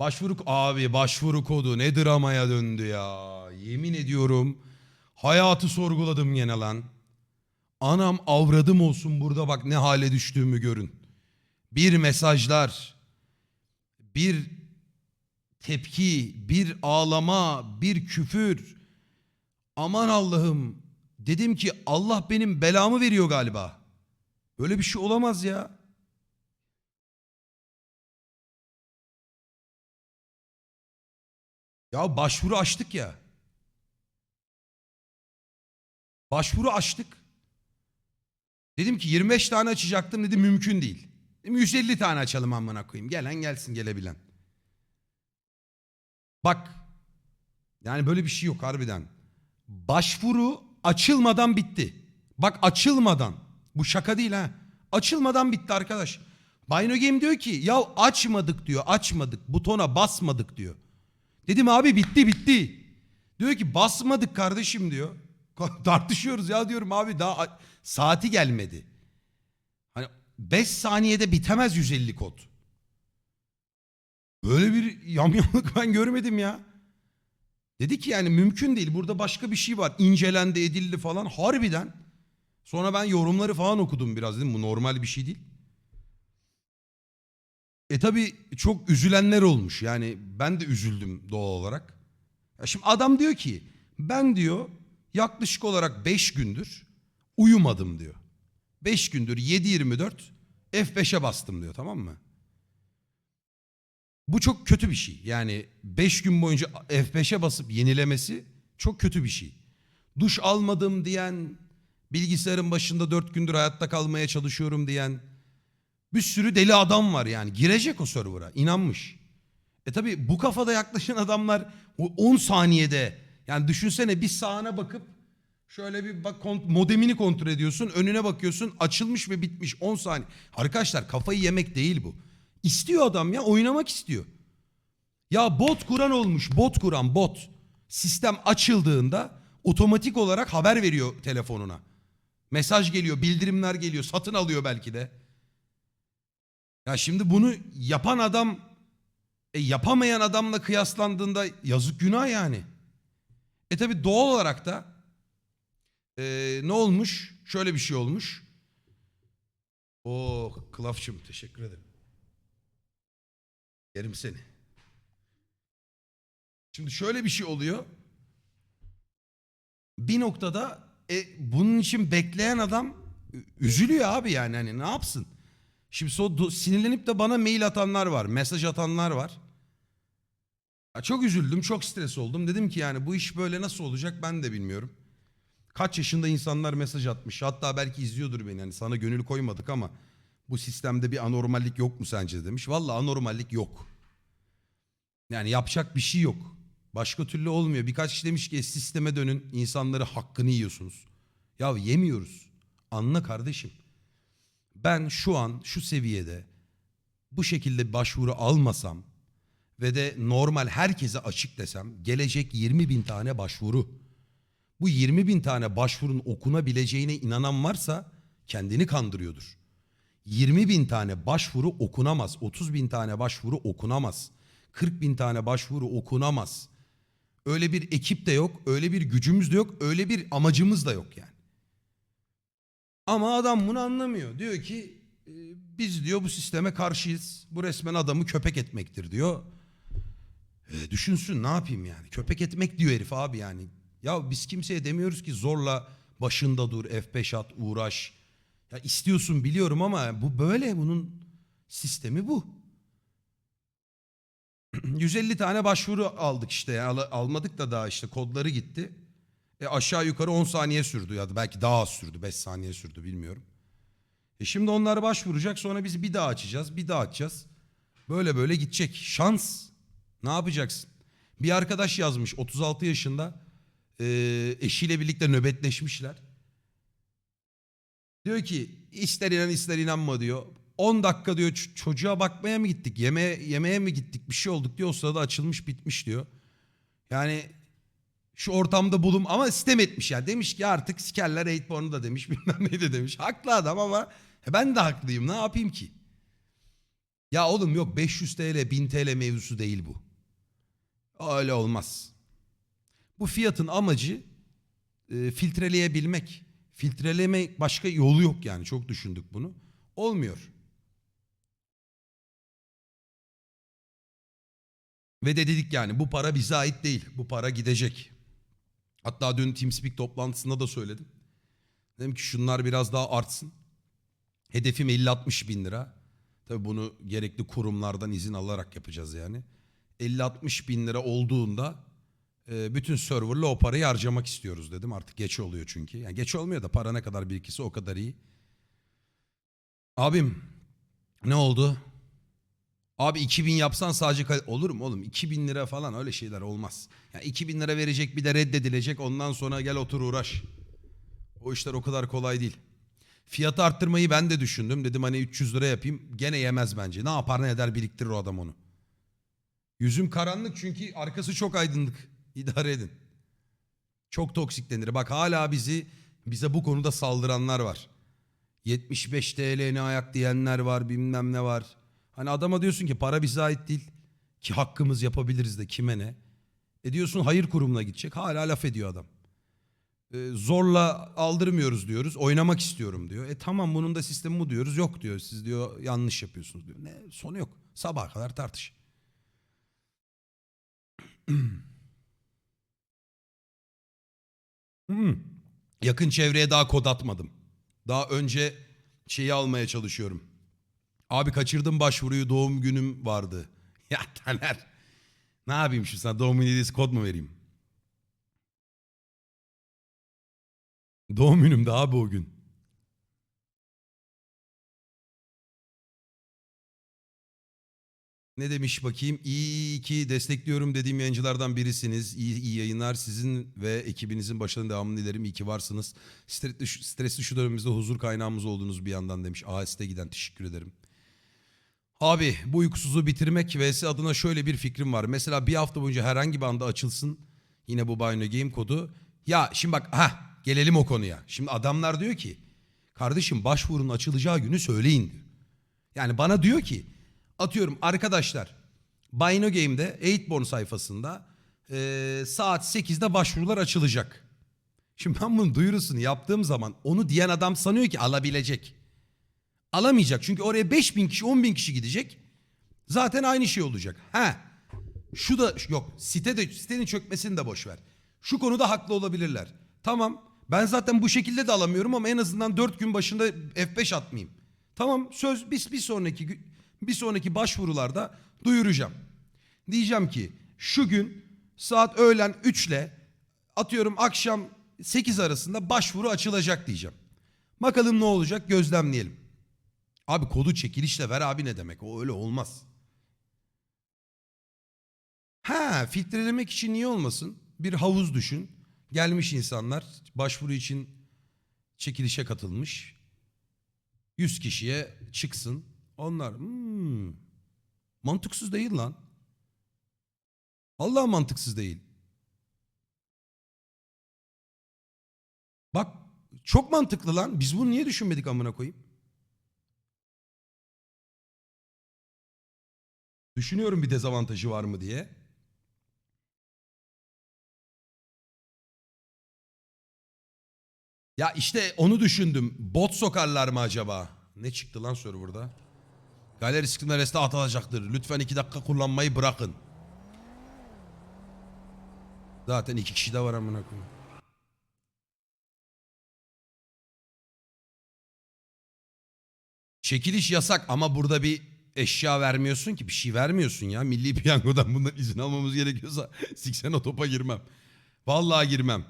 Başvuru abi başvuru kodu ne dramaya döndü ya. Yemin ediyorum hayatı sorguladım gene lan. Anam avradım olsun burada bak ne hale düştüğümü görün. Bir mesajlar, bir tepki, bir ağlama, bir küfür. Aman Allah'ım. Dedim ki Allah benim belamı veriyor galiba. Böyle bir şey olamaz ya. Ya başvuru açtık ya. Başvuru açtık. Dedim ki 25 tane açacaktım dedi mümkün değil. Dedim 150 tane açalım amına koyayım. Gelen gelsin gelebilen. Bak. Yani böyle bir şey yok harbiden. Başvuru açılmadan bitti. Bak açılmadan. Bu şaka değil ha. Açılmadan bitti arkadaş. Bino Game diyor ki ya açmadık diyor açmadık butona basmadık diyor. Dedim abi bitti bitti. Diyor ki basmadık kardeşim diyor. Tartışıyoruz ya diyorum abi daha saati gelmedi. Hani 5 saniyede bitemez 150 kod. Böyle bir yamyamlık ben görmedim ya. Dedi ki yani mümkün değil. Burada başka bir şey var. İncelendi, edildi falan. Harbiden. Sonra ben yorumları falan okudum biraz dedim. Bu normal bir şey değil. E tabi çok üzülenler olmuş. Yani ben de üzüldüm doğal olarak. Ya şimdi adam diyor ki ben diyor yaklaşık olarak 5 gündür uyumadım diyor. 5 gündür 7-24 F5'e bastım diyor tamam mı? Bu çok kötü bir şey. Yani 5 gün boyunca F5'e basıp yenilemesi çok kötü bir şey. Duş almadım diyen, bilgisayarın başında 4 gündür hayatta kalmaya çalışıyorum diyen bir sürü deli adam var yani. Girecek o server'a inanmış. E tabi bu kafada yaklaşan adamlar o 10 saniyede yani düşünsene bir sağına bakıp şöyle bir bak modemini kontrol ediyorsun önüne bakıyorsun açılmış ve bitmiş 10 saniye. Arkadaşlar kafayı yemek değil bu. İstiyor adam ya oynamak istiyor. Ya bot kuran olmuş bot kuran bot. Sistem açıldığında otomatik olarak haber veriyor telefonuna. Mesaj geliyor bildirimler geliyor satın alıyor belki de. Ya şimdi bunu yapan adam e, yapamayan adamla kıyaslandığında yazık günah yani. E tabi doğal olarak da e, ne olmuş? Şöyle bir şey olmuş. O Klafçım teşekkür ederim. Yerim seni. Şimdi şöyle bir şey oluyor. Bir noktada e, bunun için bekleyen adam üzülüyor abi yani hani ne yapsın? Şimdi so sinirlenip de bana mail atanlar var, mesaj atanlar var. Ya çok üzüldüm, çok stres oldum. Dedim ki yani bu iş böyle nasıl olacak ben de bilmiyorum. Kaç yaşında insanlar mesaj atmış. Hatta belki izliyordur beni. Yani sana gönül koymadık ama bu sistemde bir anormallik yok mu sence demiş. Valla anormallik yok. Yani yapacak bir şey yok. Başka türlü olmuyor. Birkaç kişi demiş ki "E, sisteme dönün. insanları hakkını yiyorsunuz. Ya yemiyoruz. Anla kardeşim. Ben şu an şu seviyede bu şekilde başvuru almasam ve de normal herkese açık desem gelecek 20 bin tane başvuru. Bu 20 bin tane başvurun okunabileceğine inanan varsa kendini kandırıyordur. 20 bin tane başvuru okunamaz. 30 bin tane başvuru okunamaz. 40 bin tane başvuru okunamaz. Öyle bir ekip de yok, öyle bir gücümüz de yok, öyle bir amacımız da yok yani. Ama adam bunu anlamıyor. Diyor ki e, biz diyor bu sisteme karşıyız. Bu resmen adamı köpek etmektir diyor. E, düşünsün ne yapayım yani. Köpek etmek diyor herif abi yani. Ya biz kimseye demiyoruz ki zorla başında dur, F5 at, uğraş. Ya istiyorsun biliyorum ama bu böyle bunun sistemi bu. 150 tane başvuru aldık işte. Al- almadık da daha işte kodları gitti. E aşağı yukarı 10 saniye sürdü ya da belki daha az sürdü. 5 saniye sürdü bilmiyorum. E şimdi onlar başvuracak sonra biz bir daha açacağız bir daha açacağız. Böyle böyle gidecek. Şans. Ne yapacaksın? Bir arkadaş yazmış 36 yaşında e, eşiyle birlikte nöbetleşmişler. Diyor ki ister inan ister inanma diyor. 10 dakika diyor çocuğa bakmaya mı gittik yemeğe, yemeğe mi gittik bir şey olduk diyor. O sırada açılmış bitmiş diyor. Yani şu ortamda bulum ama sistem etmiş yani. Demiş ki artık sikerler 8born'u da demiş bilmem ne de demiş. Haklı adam ama e ben de haklıyım ne yapayım ki? Ya oğlum yok 500 TL 1000 TL mevzusu değil bu. Öyle olmaz. Bu fiyatın amacı e, filtreleyebilmek. Filtreleme başka yolu yok yani çok düşündük bunu. Olmuyor. Ve de dedik yani bu para bize ait değil. Bu para gidecek. Hatta dün TeamSpeak toplantısında da söyledim. Dedim ki şunlar biraz daha artsın. Hedefim 50-60 bin lira. Tabii bunu gerekli kurumlardan izin alarak yapacağız yani. 50-60 bin lira olduğunda e, bütün serverla o parayı harcamak istiyoruz dedim. Artık geç oluyor çünkü. Yani geç olmuyor da para ne kadar birikirse o kadar iyi. Abim ne oldu? Abi 2000 yapsan sadece olur mu oğlum? 2000 lira falan öyle şeyler olmaz. Yani 2000 lira verecek bir de reddedilecek ondan sonra gel otur uğraş. O işler o kadar kolay değil. Fiyatı arttırmayı ben de düşündüm. Dedim hani 300 lira yapayım. Gene yemez bence. Ne yapar ne eder biriktirir o adam onu. Yüzüm karanlık çünkü arkası çok aydınlık. İdare edin. Çok toksik denir. Bak hala bizi bize bu konuda saldıranlar var. 75 TL ne ayak diyenler var bilmem ne var. Hani adama diyorsun ki para bize ait değil. Ki hakkımız yapabiliriz de kime ne. E diyorsun hayır kurumuna gidecek. Hala laf ediyor adam. E, zorla aldırmıyoruz diyoruz. Oynamak istiyorum diyor. E tamam bunun da sistemi bu diyoruz. Yok diyor. Siz diyor yanlış yapıyorsunuz diyor. Ne sonu yok. Sabaha kadar tartış. Hmm. Yakın çevreye daha kod atmadım. Daha önce şeyi almaya çalışıyorum. Abi kaçırdım başvuruyu doğum günüm vardı. Ya Taner. Ne yapayım şimdi sana doğum günü hediyesi kod mu vereyim? Doğum günümde abi o gün. Ne demiş bakayım? İyi ki destekliyorum dediğim yayıncılardan birisiniz. İyi, iyi yayınlar. Sizin ve ekibinizin başarının devamını dilerim. İyi ki varsınız. Stresli, stresli şu dönemimizde huzur kaynağımız oldunuz bir yandan demiş. AS'te giden teşekkür ederim. Abi bu uykusuzu bitirmek vs adına şöyle bir fikrim var. Mesela bir hafta boyunca herhangi bir anda açılsın. Yine bu Bino Game kodu. Ya şimdi bak ha gelelim o konuya. Şimdi adamlar diyor ki kardeşim başvurunun açılacağı günü söyleyin diyor. Yani bana diyor ki atıyorum arkadaşlar Bino Game'de 8born sayfasında eee, saat 8'de başvurular açılacak. Şimdi ben bunun duyurusunu yaptığım zaman onu diyen adam sanıyor ki alabilecek. Alamayacak çünkü oraya 5000 kişi 10 bin kişi gidecek. Zaten aynı şey olacak. Ha şu da yok site de sitenin çökmesini de boş ver. Şu konuda haklı olabilirler. Tamam ben zaten bu şekilde de alamıyorum ama en azından 4 gün başında F5 atmayayım. Tamam söz biz bir sonraki bir sonraki başvurularda duyuracağım. Diyeceğim ki şu gün saat öğlen 3 ile atıyorum akşam 8 arasında başvuru açılacak diyeceğim. Bakalım ne olacak gözlemleyelim. Abi kodu çekilişle ver abi ne demek? O öyle olmaz. Ha filtrelemek için niye olmasın? Bir havuz düşün. Gelmiş insanlar başvuru için çekilişe katılmış. 100 kişiye çıksın. Onlar hmm, mantıksız değil lan. Allah mantıksız değil. Bak çok mantıklı lan. Biz bunu niye düşünmedik amına koyayım? Düşünüyorum bir dezavantajı var mı diye. Ya işte onu düşündüm. Bot sokarlar mı acaba? Ne çıktı lan serverda? Galeri sıkıntı reste atılacaktır. Lütfen iki dakika kullanmayı bırakın. Zaten iki kişi de var amına koyayım. Çekiliş yasak ama burada bir eşya vermiyorsun ki bir şey vermiyorsun ya. Milli piyangodan bundan izin almamız gerekiyorsa siksen o topa girmem. Vallahi girmem.